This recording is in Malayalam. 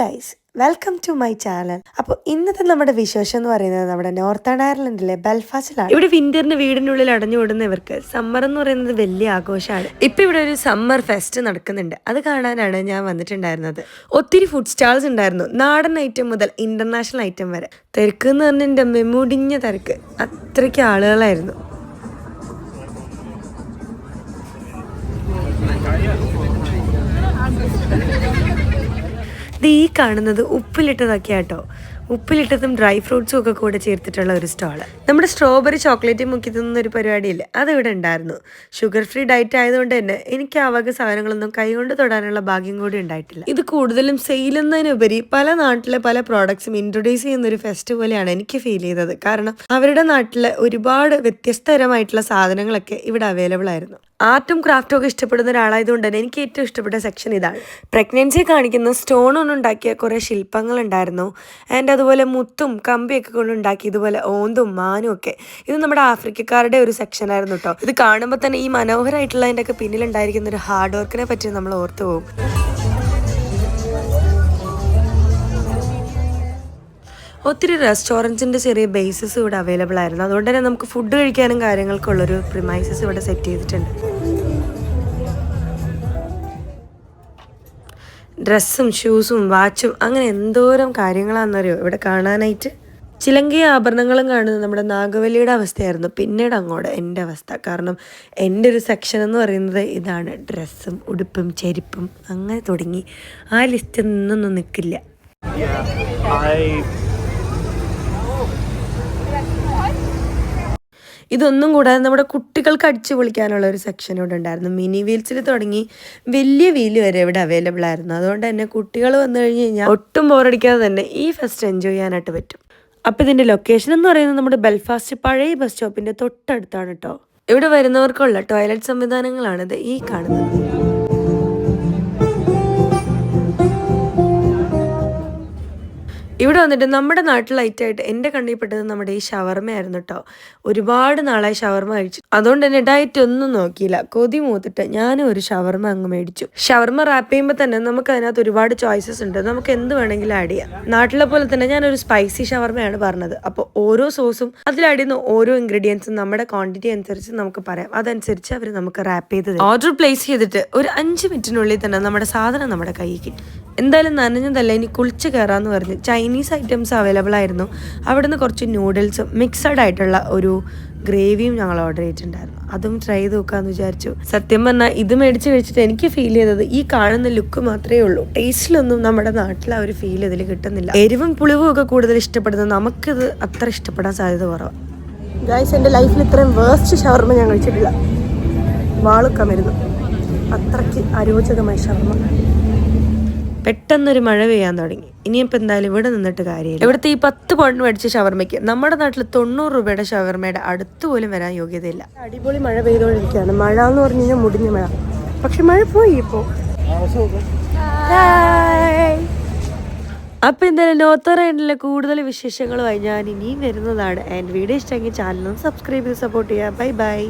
Guys welcome to my channel അപ്പോൾ ഇന്നത്തെ നമ്മുടെ വിശേഷം എന്ന് പറയുന്നത് നമ്മുടെ നോർത്തേൺ അയർലൻഡിലെ ബെൽഫാസ്റ്റിലാണ്. ഇവിടെ വിന്ററിന് വീടിനുള്ളിൽ അടഞ്ഞുകൂടുന്ന ഇവർക്ക് സമ്മർ എന്ന് പറയുന്നത് വലിയ ആഘോഷമാണ്. ഇപ്പൊ ഇവിടെ ഒരു സമ്മർ ഫെസ്റ്റ് നടക്കുന്നുണ്ട്. അത് കാണാനാണ് ഞാൻ വന്നിട്ടുണ്ടായിരുന്നത്. ഒത്തിരി ഫുഡ് സ്റ്റാൾസ് ഉണ്ടായിരുന്നു. നാടൻ ഐറ്റം മുതൽ ഇന്റർനാഷണൽ ഐറ്റം വരെ. തിരക്ക് എന്ന് പറഞ്ഞാൽ മെമുടിഞ്ഞ തിരക്ക്. അത്രയ്ക്ക് ആളുകളായിരുന്നു. ഇത് ഈ കാണുന്നത് ഉപ്പിലിട്ടതൊക്കെ ആട്ടോ ഉപ്പിലിട്ടതും ഡ്രൈ ഫ്രൂട്ട്സും ഒക്കെ കൂടെ ചേർത്തിട്ടുള്ള ഒരു സ്റ്റാൾ നമ്മുടെ സ്ട്രോബെറി ചോക്ലേറ്റ് മുക്കി തിന്നുന്ന ഒരു പരിപാടിയില്ല? ഇവിടെ ഉണ്ടായിരുന്നു. ഷുഗർ ഫ്രീ ഡയറ്റ് ആയതുകൊണ്ട് തന്നെ എനിക്ക് ആ വക സാധനങ്ങളൊന്നും കൈകൊണ്ട് തൊടാനുള്ള ഭാഗ്യം കൂടി ഉണ്ടായിട്ടില്ല. ഇത് കൂടുതലും സെയിൽ എന്നതിനുപരി പല നാട്ടിലെ പല പ്രോഡക്ട്സും ഇൻട്രൊഡ്യൂസ് ചെയ്യുന്ന ഒരു ഫെസ്റ്റ് പോലെയാണ് എനിക്ക് ഫീൽ ചെയ്തത്. കാരണം അവരുടെ നാട്ടിലെ ഒരുപാട് വ്യത്യസ്തതരമായിട്ടുള്ള സാധനങ്ങളൊക്കെ ഇവിടെ അവൈലബിൾ ആയിരുന്നു. ആർട്ടും ക്രാഫ്റ്റും ഒക്കെ ഇഷ്ടപ്പെടുന്ന ഒരാളായതുകൊണ്ട് തന്നെ എനിക്ക് ഏറ്റവും ഇഷ്ടപ്പെട്ട സെക്ഷൻ ഇതാണ്. പ്രഗ്നൻസി കാണിക്കുന്ന സ്റ്റോൺ കൊണ്ടുണ്ടാക്കിയ കുറേ ശില്പങ്ങൾ ഉണ്ടായിരുന്നു. ആൻഡ് അതുപോലെ മുത്തും കമ്പിയൊക്കെ കൊണ്ടുണ്ടാക്കി ഇതുപോലെ ഓന്തും മാനും ഒക്കെ. ഇത് നമ്മുടെ ആഫ്രിക്കക്കാരുടെ ഒരു സെക്ഷൻ ആയിരുന്നു കേട്ടോ ഇത് കാണുമ്പോൾ തന്നെ ഈ മനോഹരമായിട്ടുള്ളതിന്റെ ഒക്കെ പിന്നിലുണ്ടായിരിക്കുന്ന ഒരു ഹാർഡ് വർക്കിനെ പറ്റി നമ്മൾ ഓർത്തു പോകും. ഒത്തിരി റെസ്റ്റോറന്റ്സിന്റെ ചെറിയ ബേസസ് ഇവിടെ അവൈലബിൾ ആയിരുന്നു. അതുകൊണ്ട് തന്നെ നമുക്ക് ഫുഡ് കഴിക്കാനും കാര്യങ്ങൾക്കുള്ളൊരു പ്രിമൈസസ് ഇവിടെ സെറ്റ് ചെയ്തിട്ടുണ്ട്. ഡ്രസ്സും ഷൂസും വാച്ചും അങ്ങനെ എന്തോരം കാര്യങ്ങളാണെന്നറിയോ? ഇവിടെ കാണാനായിട്ട്. ചിലങ്കി ആഭരണങ്ങളും കാണുന്നത് നമ്മുടെ നാഗവല്ലിയുടെ അവസ്ഥയായിരുന്നു. പിന്നീട് അങ്ങോട്ട് എന്റെ അവസ്ഥ. കാരണം എന്റെ ഒരു സെക്ഷൻ എന്ന് പറയുന്നത് ഇതാണ്. ഡ്രസ്സും ഉടുപ്പും ചെരുപ്പും അങ്ങനെ തുടങ്ങി. ആ ലിസ്റ്റ് നിന്നൊന്നും നിൽക്കില്ല. ഇതൊന്നും കൂടാതെ നമ്മുടെ കുട്ടികൾക്ക് അടിച്ചു പൊളിക്കാനുള്ള ഒരു സെക്ഷൻ ഇവിടെ ഉണ്ടായിരുന്നു. മിനി വീൽസിൽ തുടങ്ങി വലിയ വീൽ വരെ ഇവിടെ അവൈലബിൾ ആയിരുന്നു. അതുകൊണ്ട് തന്നെ കുട്ടികൾ വന്നു കഴിഞ്ഞ് കഴിഞ്ഞാൽ ഒട്ടും ബോറടിക്കാതെ തന്നെ ഈ ഫെസ്റ്റ് എൻജോയ് ചെയ്യാനായിട്ട് പറ്റും. അപ്പോൾ ഇതിന്റെ ലൊക്കേഷൻ എന്ന് പറയുന്നത് നമ്മുടെ ബെൽഫാസ്റ്റ് പഴയ ബസ് സ്റ്റോപ്പിന്റെ തൊട്ടടുത്താണ് കേട്ടോ ഇവിടെ വരുന്നവർക്കുള്ള ടോയ്ലറ്റ് സംവിധാനങ്ങളാണിത് ഈ കാണുന്നത്. ഇവിടെ വന്നിട്ട് നമ്മുടെ നാട്ടിൽ ലൈറ്റായിട്ട് എന്റെ കണ്ണിൽ പെട്ടത് നമ്മുടെ ഈ ഷവർമയായിരുന്നു കേട്ടോ ഒരുപാട് നാളായി ഷവർമ കഴിച്ചു. അതുകൊണ്ട് തന്നെ ഡയറ്റ് ഒന്നും നോക്കിയില്ല. കൊതി മൂത്തിട്ട് ഞാനും ഒരു ഷവർമ അങ്ങ് മേടിച്ചു. ഷവർമ റാപ്പ് ചെയ്യുമ്പോൾ തന്നെ നമുക്ക് അതിനകത്ത് ഒരുപാട് ചോയ്സസ് ഉണ്ട്. നമുക്ക് എന്ത് വേണമെങ്കിലും ആഡ് ചെയ്യാം. നാട്ടിലെ പോലെ തന്നെ ഞാനൊരു സ്പൈസി ഷവർമയാണ് പറഞ്ഞത്. അപ്പോൾ ഓരോ സോസും അതിലടിയുന്ന ഓരോ ഇൻഗ്രീഡിയൻസും നമ്മുടെ ക്വാണ്ടിറ്റി അനുസരിച്ച് നമുക്ക് പറയാം. അതനുസരിച്ച് അവർ നമുക്ക് റാപ്പ് ചെയ്ത് ഓർഡർ പ്ലേസ് ചെയ്തിട്ട് ഒരു അഞ്ച് മിനിറ്റിനുള്ളിൽ തന്നെ നമ്മുടെ സാധനം നമ്മുടെ കയ്യിൽ കിട്ടും. എന്തായാലും നനഞ്ഞതല്ല. ഇനി കുളിച്ച് കയറാന്ന് പറഞ്ഞ് ചൈനീസ് ഐറ്റംസ് അവൈലബിൾ ആയിരുന്നു. അവിടുന്ന് കുറച്ച് നൂഡിൽസും മിക്സഡ് ആയിട്ടുള്ള ഒരു ഗ്രേവിയും ഞങ്ങൾ ഓർഡർ ചെയ്തിട്ടുണ്ടായിരുന്നു. അതും ട്രൈ ചെയ്ത് നോക്കാന്ന് വിചാരിച്ചു. സത്യം പറഞ്ഞാൽ ഇത് മേടിച്ച് കഴിച്ചിട്ട് എനിക്ക് ഫീൽ ചെയ്തത് ഈ കാണുന്ന ലുക്ക് മാത്രമേ ഉള്ളൂ. ടേസ്റ്റിലൊന്നും നമ്മുടെ നാട്ടിൽ ആ ഒരു ഫീൽ ഇതിൽ കിട്ടുന്നില്ല. എരിവും പുളിവും ഒക്കെ കൂടുതൽ ഇഷ്ടപ്പെടുന്നത് നമുക്കിത് അത്ര ഇഷ്ടപ്പെടാൻ സാധ്യത കുറവാണ് ഗായ്സ് എന്റെ ലൈഫിൽ ഇത്രയും വേസ്റ്റ് ഷവർമ ഞാൻ കഴിച്ചിട്ടില്ല. വാളുക്ക മരുന്നു അത്രയ്ക്ക് അരോചകമായ ഷവർമ. പെട്ടെന്നൊരു മഴ പെയ്യാൻ തുടങ്ങി. ഇനിയിപ്പോൾ എന്തായാലും ഇവിടെ നിന്നിട്ട് കാര്യമില്ല. ഇവിടുത്തെ ഈ പത്ത് പൗണ്ട് മേടിച്ച ഷവർമയ്ക്ക് നമ്മുടെ നാട്ടിൽ തൊണ്ണൂറ് രൂപയുടെ ഷവർമയുടെ അടുത്ത് പോലും വരാൻ യോഗ്യതയില്ല. അടിപൊളി മഴ പെയ്തുകൊണ്ടിരിക്കുകയാണ് മഴ എന്ന് പറഞ്ഞു കഴിഞ്ഞാൽ മുടിഞ്ഞ മഴ. പക്ഷെ മഴ പോയി ഇപ്പോൾ അപ്പൊ എന്തായാലും നോർത്ത് റൈഡിലെ കൂടുതൽ വിശേഷങ്ങളുമായി ഞാൻ ഇനിയും വരുന്നതാണ്. ആൻഡ് വീഡിയോ ഇഷ്ടമെങ്കിൽ ചാനലും സബ്സ്ക്രൈബ് ചെയ്ത് സപ്പോർട്ട് ചെയ്യാം ബൈ ബൈ